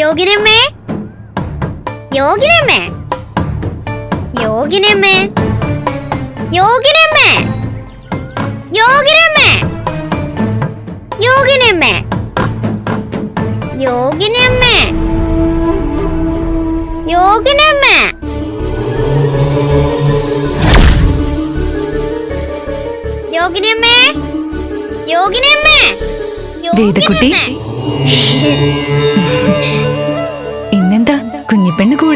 യോഗിനമ്മേ യോഗിനമ്മേ യോഗിനമ്മേ യോഗിനമ്മേ യോഗിനമ്മേ യോഗിനമ്മേ യോഗിനമ്മേ യോഗിനമ്മേ യോഗിനമ്മേ യോഗിനമ്മേ? യോഗിനമ്മേ.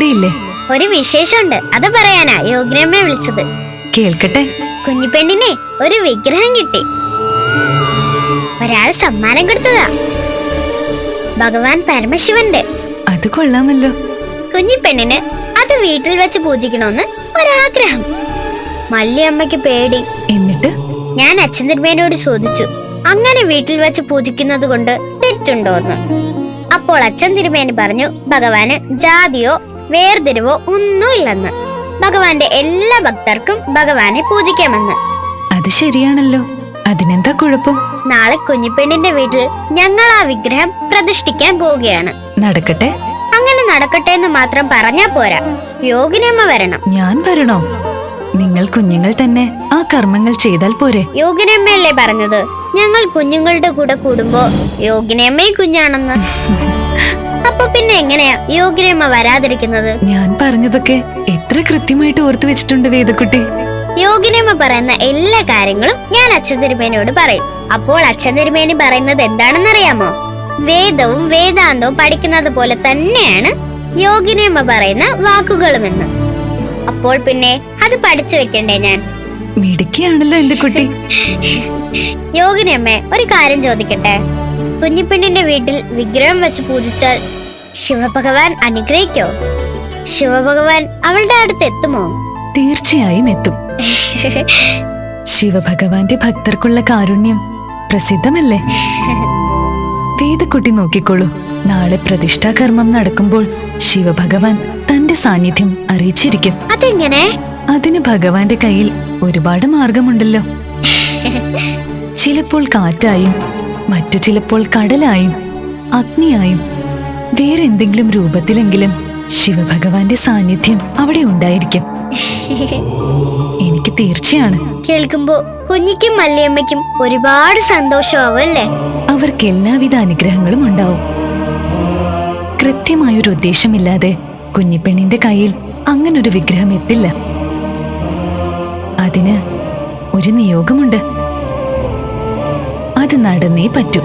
കുഞ്ഞിപ്പെണ്ണ് ഒരു വിശേഷമുണ്ട്. അത് പറയാനാ യോഗിനമ്മ വിളിച്ചത്. കേൾക്കട്ടെ. കുഞ്ഞിപ്പെണ്ണിനെ ഒരു വിഗ്രഹം കിട്ടി. ഒരാൾ സമ്മാനം കൊടുത്തതാ. ഭഗവാൻ പരമശിവന്റെ. അത് കൊള്ളാമല്ലോ. കുഞ്ഞിപ്പെണ്ണിന് അത് വീട്ടിൽ വെച്ച് പൂജിക്കണമെന്ന് ഒരാഗ്രഹം. മല്ലിയമ്മയ്ക്ക് പേടി. എന്നിട്ട്? ഞാൻ അച്ഛൻ തിരുമേനോട് ചോദിച്ചു. അങ്ങനെ വീട്ടിൽ വെച്ച് പൂജിക്കുന്നത് കൊണ്ട് തെറ്റുണ്ടോന്ന്. അപ്പോൾ അച്ഛൻ തിരുമേനി പറഞ്ഞു ഭഗവാന് ജാതിയോ വേർതിരിവോ ഒന്നുമില്ലെന്ന്. ഭഗവാന്റെ എല്ലാ ഭക്തർക്കും ഭഗവാനെ പൂജിക്കാമെന്ന്. അത് ശരിയാണല്ലോ. അതിനെന്താ കുഴപ്പം? നാളെ കുഞ്ഞിപ്പെണ്ണിന്റെ വീട്ടിൽ ഞങ്ങൾ ആ വിഗ്രഹം പ്രതിഷ്ഠിക്കാൻ പോവുകയാണ്. നടക്കട്ടെ. അങ്ങനെ നടക്കട്ടെ എന്ന് മാത്രം പറഞ്ഞാ പോരാ. യോഗിനമ്മ വരണം. ഞാൻ വരണോ? നിങ്ങൾ കുഞ്ഞുങ്ങൾ തന്നെ ആ കർമ്മങ്ങൾ ചെയ്താൽ പോരെ. യോഗിനമ്മയല്ലേ പറഞ്ഞത്? ഞങ്ങൾ കുഞ്ഞുങ്ങളുടെ കൂടെ കൂടുമ്പോ യോഗിനമ്മയും കുഞ്ഞാണെന്ന്. പിന്നെ എങ്ങനെയാ യോഗ്യമ്മ വരാതിരിക്കുന്നത്? ഞാൻ പറഞ്ഞതൊക്കെ എത്ര കൃത്യമായിട്ട് ഓർത്തു വെച്ചിട്ടുണ്ട് വേദക്കുട്ടി. യോഗിനിയമ്മ പറയുന്ന എല്ലാ കാര്യങ്ങളും ഞാൻ അച്ഛൻ തിരുമേനോട് പറയും. അപ്പോൾ അച്ഛൻ തിരുമേനി പറയുന്നത് എന്താണെന്നറിയാമോ? വേദവും വേദാന്തവും പഠിക്കുന്നത് പോലെ തന്നെയാണ് യോഗിനിയമ്മ പറയുന്ന വാക്കുകളുമെന്ന്. അപ്പോൾ പിന്നെ അത് പഠിച്ചു വെക്കണ്ടേ ഞാൻ? മിടുക്കിയാണല്ലോ എന്റെ കുട്ടി. യോഗിനമ്മേ ഒരു കാര്യം ചോദിക്കട്ടെ? കുഞ്ഞിപ്പെണ്ണിന്റെ വീട്ടിൽ വിഗ്രഹം വെച്ച് പൂജിച്ചാൽ ശിവഭഗവാൻ അനുഗ്രഹിക്കോ? ശിവഭഗവാൻ അവളുടെ അടുത്ത് എത്തുമോ? തീർച്ചയായും എത്തും. ശിവഭഗവാന്റെ ഭക്തർക്കുള്ള കാരുണ്യം പ്രസിദ്ധമല്ലേ? വേദക്കുട്ടി നോക്കിക്കോളൂ. നാളെ പ്രതിഷ്ഠാകർമ്മം നടക്കുമ്പോൾ ശിവഭഗവാൻ തന്റെ സാന്നിധ്യം അറിയിച്ചിരിക്കും. അതെങ്ങനെ? അതിന് ഭഗവാന്റെ കയ്യിൽ ഒരുപാട് മാർഗമുണ്ടല്ലോ. ചിലപ്പോൾ കാറ്റായും മറ്റു ചിലപ്പോൾ കടലായും അഗ്നിയായും വേറെ എന്തെങ്കിലും രൂപത്തിലെങ്കിലും ശിവഭഗവാന്റെ സാന്നിധ്യം അവിടെ ഉണ്ടായിരിക്കും. എനിക്ക് തീർച്ചയാണ്. കേൾക്കുമ്പോ കുഞ്ഞിക്കും മല്ലിയമ്മയ്ക്കും ഒരുപാട് സന്തോഷമാവും അല്ലേ? അവർക്ക് എല്ലാവിധ അനുഗ്രഹങ്ങളും ഉണ്ടാവും. കൃത്യമായൊരു ഉദ്ദേശമില്ലാതെ കുഞ്ഞിപ്പെണ്ണിന്റെ കയ്യിൽ അങ്ങനൊരു വിഗ്രഹം എത്തില്ല. അതിന് ഒരു നിയോഗമുണ്ട്. അത് നടന്നേ പറ്റൂ.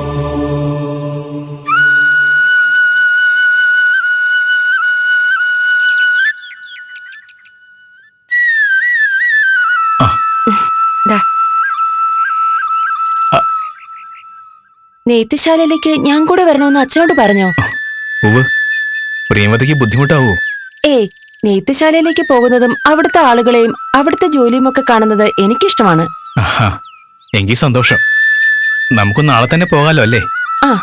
നെയ്ത്തുശാലയിലേക്ക് ഞാൻ കൂടെ വരണമെന്ന് അച്ഛനോട് പറഞ്ഞോ? പ്രിയമതിക്ക് പ്രിയമതയ്ക്ക് ബുദ്ധിമുട്ടാവോ? ഏയ് നെയ്ത്തുശാലയിലേക്ക് പോകുന്നതും അവിടുത്തെ ആളുകളെയും അവിടുത്തെ ജോലിയും ഒക്കെ കാണുന്നത് എനിക്കിഷ്ടമാണ്. എങ്കിൽ സന്തോഷം. നമുക്ക് നാളെ തന്നെ പോകാലോ അല്ലേ? ആ.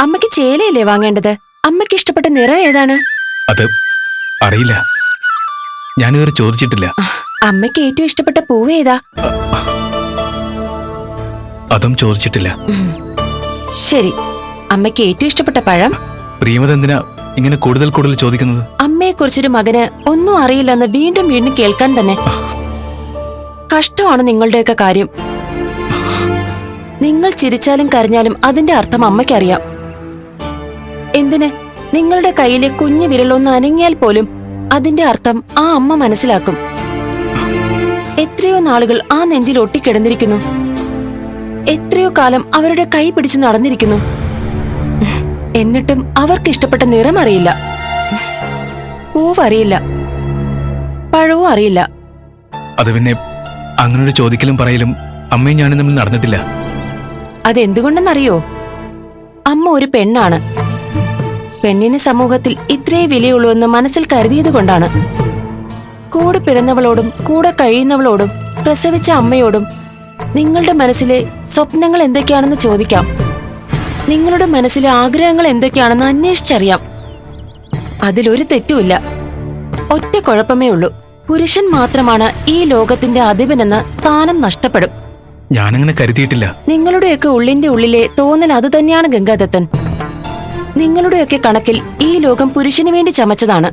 അമ്മയ്ക്ക് ചേലയല്ലേ വാങ്ങേണ്ടത്? അമ്മയ്ക്ക് ഇഷ്ടപ്പെട്ട നിറം ഏതാണ്? അത് അറിയില്ല. ഞാനിതുവരെ ചോദിച്ചിട്ടില്ല. അമ്മയ്ക്ക് ഏറ്റവും ഇഷ്ടപ്പെട്ട പൂവ് ഏതാ? അതും ചോദിച്ചിട്ടില്ല. ശരി. അമ്മയ്ക്ക് ഏറ്റവും ഇഷ്ടപ്പെട്ട പഴം? പ്രിയമത എന്തിനാ ഇങ്ങനെ കൂടുതൽ കൂടുതൽ ചോദിക്കുന്നത്? അമ്മയെ കുറിച്ചൊരു മകന് ഒന്നും അറിയില്ലെന്ന് വീണ്ടും വീണ്ടും കേൾക്കാൻ തന്നെ. കഷ്ടമാണ് നിങ്ങളുടെയൊക്കെ കാര്യം. നിങ്ങൾ ചിരിച്ചാലും കരഞ്ഞാലും അതിന്റെ അർത്ഥം അമ്മയ്ക്കറിയാം. എന്തിന്? നിങ്ങളുടെ കയ്യിലെ കുഞ്ഞു വിരലൊന്ന് അനങ്ങിയാൽ പോലും അതിന്റെ അർത്ഥം ആ അമ്മ മനസ്സിലാക്കും. എത്രയോ നാളുകൾ ആ നെഞ്ചിൽ ഒട്ടിക്കിടന്നിരിക്കുന്നു. എത്രയോ കാലം അവരുടെ കൈ പിടിച്ച് നടന്നിരിക്കുന്നു. എന്നിട്ടും അവർക്ക് ഇഷ്ടപ്പെട്ട നിറം അറിയില്ല. പൂവ് അറിയില്ല പഴവും അറിയില്ല. അത് പിന്നെ അങ്ങനൊരു ചോദിക്കലും പറയലും അമ്മയും ഞാനും തമ്മിൽ നടന്നിട്ടില്ല. അതെന്തുകൊണ്ടെന്നറിയോ? അമ്മ ഒരു പെണ്ണാണ്. പെണ്ണിന് സമൂഹത്തിൽ ഇത്രേ വിലയുള്ളൂ എന്ന് മനസ്സിൽ കരുതിയത് കൊണ്ടാണ്. കൂടെ പിറന്നവളോടും കൂടെ കഴിയുന്നവളോടും പ്രസവിച്ച അമ്മയോടും നിങ്ങളുടെ മനസ്സിലെ സ്വപ്നങ്ങൾ എന്തൊക്കെയാണെന്ന് ചോദിക്കാം. നിങ്ങളുടെ മനസ്സിലെ ആഗ്രഹങ്ങൾ എന്തൊക്കെയാണെന്ന് അന്വേഷിച്ചറിയാം. അതിലൊരു തെറ്റുമില്ല. ഒറ്റ കുഴപ്പമേ ഉള്ളൂ. പുരുഷൻ മാത്രമാണ് ഈ ലോകത്തിന്റെ അധിപനെന്ന സ്ഥാനം നഷ്ടപ്പെടും. ഞാനങ്ങനെ കരുതിയിട്ടില്ല. നിങ്ങളുടെയൊക്കെ ഉള്ളിന്റെ ഉള്ളിലെ തോന്നൽ അത് തന്നെയാണ് ഗംഗാദത്തൻ നിങ്ങളുടെയൊക്കെ കണക്കിൽ ഈ ലോകം പുരുഷന് വേണ്ടി ചമച്ചതാണ്.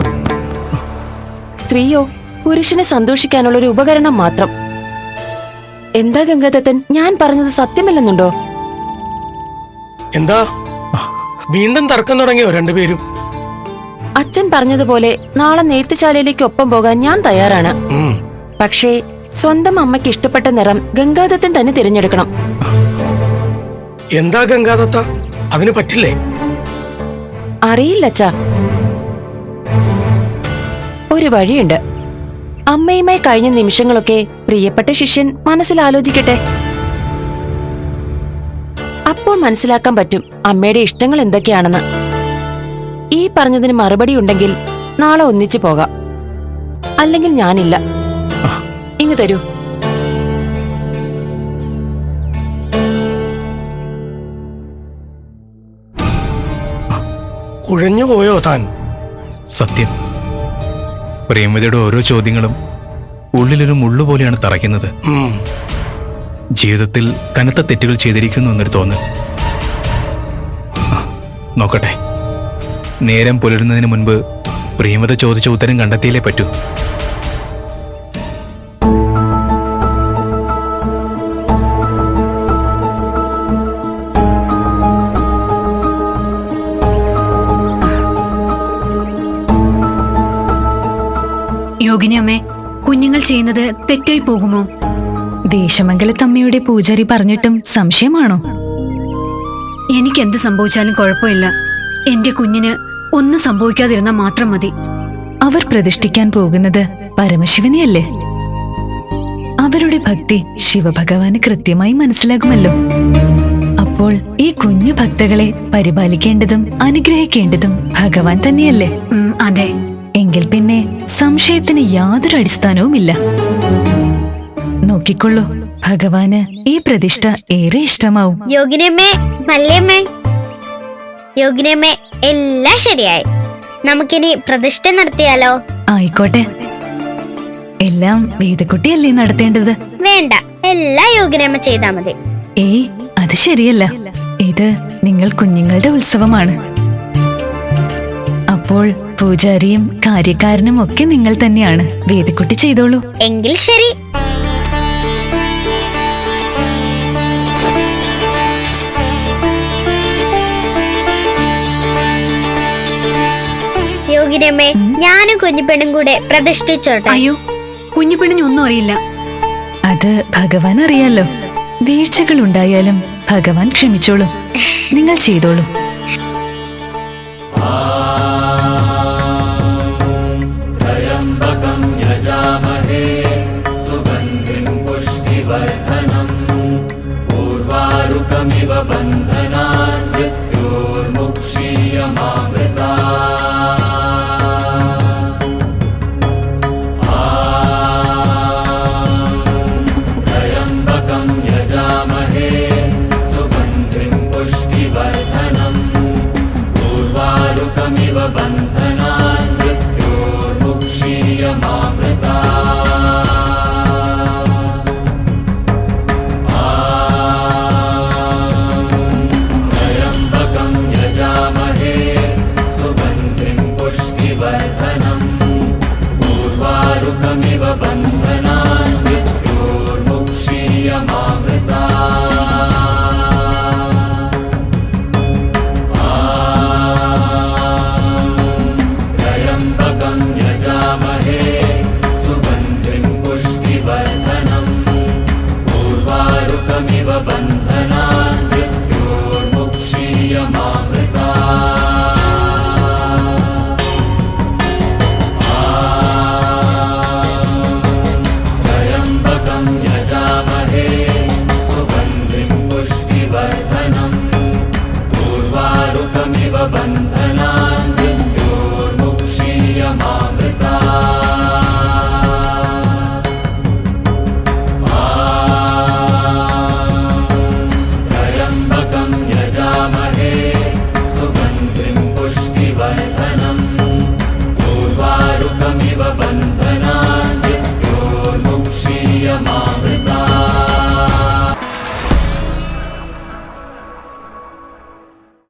സ്ത്രീയോ പുരുഷനെ സന്തോഷിക്കാനുള്ള ഒരു ഉപകരണം മാത്രം. എന്താ ഗംഗാദത്തൻ ഞാൻ പറഞ്ഞത് സത്യമല്ലെന്നുണ്ടോ? എന്താ? വീണ്ടും തർക്കം തുടങ്ങിയോ രണ്ടുപേരും? അച്ഛൻ പറഞ്ഞതുപോലെ നാളെ നെയ്ത്തുശാലയിലേക്ക് ഒപ്പം പോകാൻ ഞാൻ തയ്യാറാണ്. പക്ഷേ സ്വന്തം അമ്മയ്ക്ക് ഇഷ്ടപ്പെട്ട നിറം ഗംഗാദത്തൻ തന്നെ തിരഞ്ഞെടുക്കണം. എന്താ ഗംഗാദത്ത അതിന് പറ്റില്ലേ? അറിയില്ല അച്ഛാ ഒരു വഴിയുണ്ട്. അമ്മയുമായി കഴിഞ്ഞ നിമിഷങ്ങളൊക്കെ പ്രിയപ്പെട്ട ശിഷ്യൻ മനസ്സിലാലോചിക്കട്ടെ. അപ്പോൾ മനസ്സിലാക്കാൻ പറ്റും അമ്മയുടെ ഇഷ്ടങ്ങൾ എന്തൊക്കെയാണെന്ന്. ഈ പറഞ്ഞതിന് മറുപടി ഉണ്ടെങ്കിൽ നാളെ ഒന്നിച്ചു പോകാം. അല്ലെങ്കിൽ ഞാനില്ല. ഇങ്ങ് തരൂ. കുഴഞ്ഞു പോയോ താൻ? സത്യം. പ്രേമതയുടെ ഓരോ ചോദ്യങ്ങളും ഉള്ളിലൊരു മുള്ളുപോലെയാണ് തറയ്ക്കുന്നത്. ജീവിതത്തിൽ കനത്ത തെറ്റുകൾ ചെയ്തിരിക്കുന്നു എന്നൊരു തോന്നൽ. നോക്കട്ടെ. നേരം പുലരുന്നതിന് മുൻപ് പ്രിയമത ചോദിച്ച ഉത്തരം കണ്ടെത്തിയില്ലേ പറ്റൂ? യോഗിനി അമ്മേ കുഞ്ഞുങ്ങൾ ചെയ്യുന്നത് തെറ്റായി പോകുമോ? ദേശമംഗലത്തമ്മയുടെ പൂജാരി പറഞ്ഞിട്ടും സംശയമാണോ? എനിക്ക് എന്ത് സംഭവിച്ചാലും കുഴപ്പമില്ല. എന്റെ കുഞ്ഞിന് ഒന്നും സംഭവിക്കാതിരുന്നാൽ മാത്രം മതി. അവർ പ്രതിഷ്ഠിക്കാൻ പോകുന്നത് പരമശിവനെയല്ലേ? അവരുടെ ഭക്തി ശിവഭഗവാന് കൃത്യമായി മനസ്സിലാകുമല്ലോ. അപ്പോൾ ഈ കുഞ്ഞു ഭക്തകളെ പരിപാലിക്കേണ്ടതും അനുഗ്രഹിക്കേണ്ടതും ഭഗവാൻ തന്നെയല്ലേ? അതെ. എങ്കിൽ പിന്നെ സംശയത്തിന് യാതൊരു അടിസ്ഥാനവുമില്ല. നോക്കിക്കൊള്ളൂ. ഭഗവാന് ഈ പ്രതിഷ്ഠ ഏറെ ഇഷ്ടമാവും. യോഗിനമ്മേ മല്ലിയമ്മേ. യോഗിനമ്മേ എല്ലാം ശരിയായി. നമുക്കിനി പ്രതിഷ്ഠ നടത്തിയാലോ? ആയിക്കോട്ടെ. എല്ലാം വേദക്കുട്ടിയല്ലേ നടത്തേണ്ടത്? വേണ്ട. എല്ലാ യോഗിനമ്മ ചെയ്താ മതി. ഏയ് അത് ശരിയല്ല. ഇത് നിങ്ങൾ കുഞ്ഞുങ്ങളുടെ ഉത്സവമാണ്. അപ്പോൾ പൂജാരിയും കാര്യക്കാരനും ഒക്കെ നിങ്ങൾ തന്നെയാണ്. വേദിക്കുട്ടി ചെയ്തോളൂ. എങ്കിൽ ശരി. യോഗിനമ്മേ ഞാനും കുഞ്ഞിപ്പെണ്ണും കൂടെ പ്രതിഷ്ഠിച്ചോട്ടെ. അയ്യോ കുഞ്ഞു പെണ്ണിന് ഒന്നും അറിയില്ല. അത് ഭഗവാൻ അറിയാലോ. വീഴ്ചകൾ ഉണ്ടായാലും ഭഗവാൻ ക്ഷമിച്ചോളും. നിങ്ങൾ ചെയ്തോളൂ. my.